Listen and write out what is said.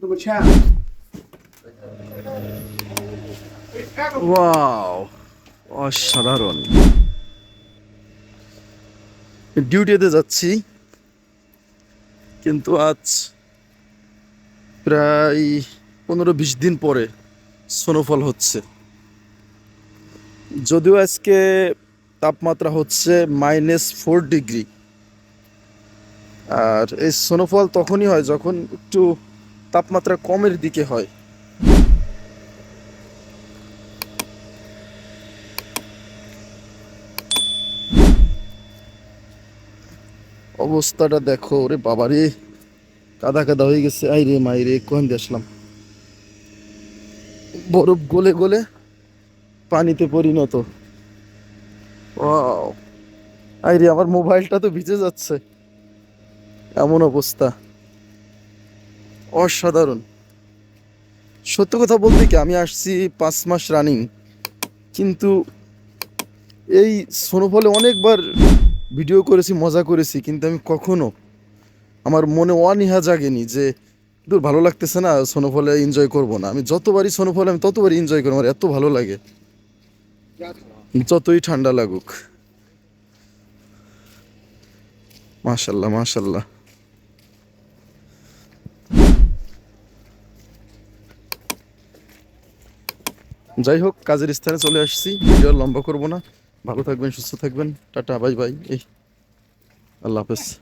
Nummer challenge. Wow অসাধারণ। ডিউটিতে যাচ্ছি, কিন্তু আজ প্রায় পনেরো বিশ দিন পরে স্নোফল হচ্ছে। যদিও আজকে তাপমাত্রা হচ্ছে মাইনাস ফোর ডিগ্রি আর এই স্নোফল তখনই হয় যখন একটু তাপমাত্রা কমের দিকে হয়। অবস্থাটা দেখো, ওরে বাবারে কাদা কাদা হয়ে গেছে। আই রে মাই রে দিয়ে আসলাম? বরফ গলে গলে পানিতে পরিণত। আই রে, আমার মোবাইলটা তো ভিজে যাচ্ছে। এমন অবস্থা। অসাধারণ। সত্য কথা বলতে কি, আমি আসছি পাঁচ মাস রানিং কিন্তু এই সোনোফলে অনেকবার ভিডিও করেছি, মজা করেছি, কিন্তু আমি কখনো আমার মনে অনীহা জাগেনি যে, দূর ভালো লাগতেছে না সোনোফলে এনজয় করব না। আমি যতবারই সোনোফলে আমি ততবারই এনজয় করি, আমার এত ভালো লাগে। যতই ঠান্ডা লাগুক। মাশাল্লাহ মাশাল্লাহ। যাই হোক, কাজের স্থানে চলে আসছি। ভিডিও লম্বা করব না। ভালো থাকবেন, সুস্থ থাকবেন। Tata, bye bye. এই, আল্লাহ হাফেজ।